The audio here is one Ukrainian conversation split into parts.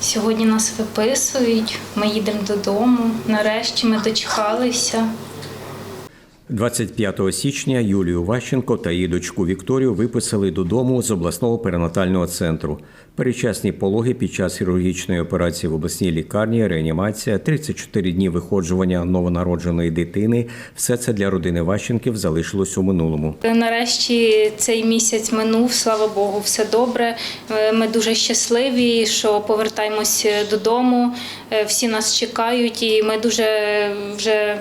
Сьогодні нас виписують, ми їдемо додому. Нарешті ми дочекалися. 25 січня Юлію Ващенко та її дочку Вікторію виписали додому з обласного перинатального центру. Передчасні пологи під час хірургічної операції в обласній лікарні, реанімація, 34 дні виходжування новонародженої дитини. Все це для родини Ващенків залишилось у минулому. Нарешті цей місяць минув, слава Богу, все добре. Е, Ми дуже щасливі, що повертаємось додому. Е, Всі нас чекають, і ми дуже вже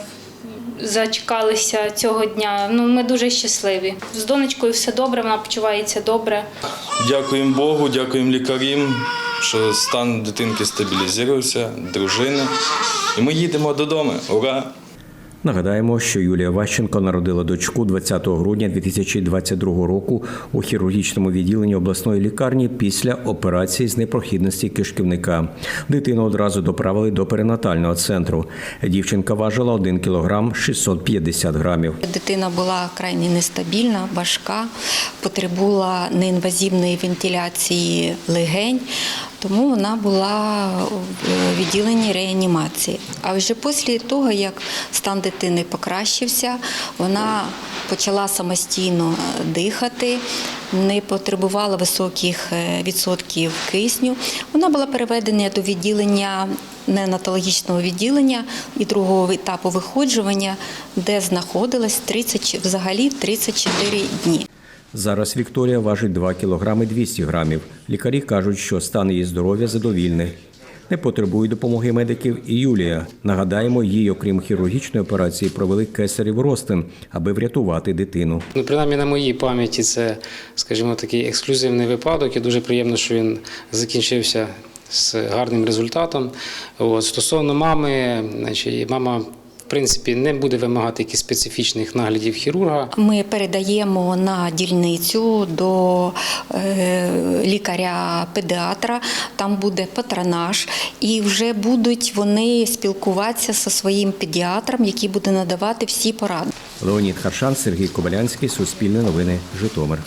зачекалися цього дня. Ну, ми дуже щасливі. З донечкою все добре, вона почувається добре. Дякуємо Богу, дякуємо лікарям, що стан дитинки стабілізувався, дружини. І ми їдемо додому. Ура! Нагадаємо, що Юлія Ващенко народила дочку 20 грудня 2022 року у хірургічному відділенні обласної лікарні після операції з непрохідності кишківника. Дитину одразу доправили до перинатального центру. Дівчинка важила 1 кілограм 650 грамів. Дитина була крайне нестабільна, важка, потребувала неінвазивної вентиляції легень, тому вона була в відділенні реанімації. А вже після того, як стан дитини покращився, вона почала самостійно дихати, не потребувала високих е, відсотків кисню. Вона була переведена до відділення неонатологічного відділення і другого етапу виходжування, де знаходилась 30, взагалі 34 дні. Зараз Вікторія важить 2 кілограми 200 грамів. Лікарі кажуть, що стан її здоров'я задовільний. Не потребує допомоги медиків і Юлія. Нагадаємо, їй, окрім хірургічної операції, провели кесарів ростин, аби врятувати дитину. Ну, принаймні на моїй пам'яті це, скажімо, такий ексклюзивний випадок, і дуже приємно, що він закінчився з гарним результатом. От. Стосовно мами, значить, мама. В принципі, не буде вимагати якихось специфічних наглядів хірурга. Ми передаємо на дільницю до е, лікаря-педіатра, там буде патронаж, і вже будуть вони спілкуватися зі своїм педіатром, який буде надавати всі поради. Леонід Харшан, Сергій Кобилянський, Суспільне новини, Житомир.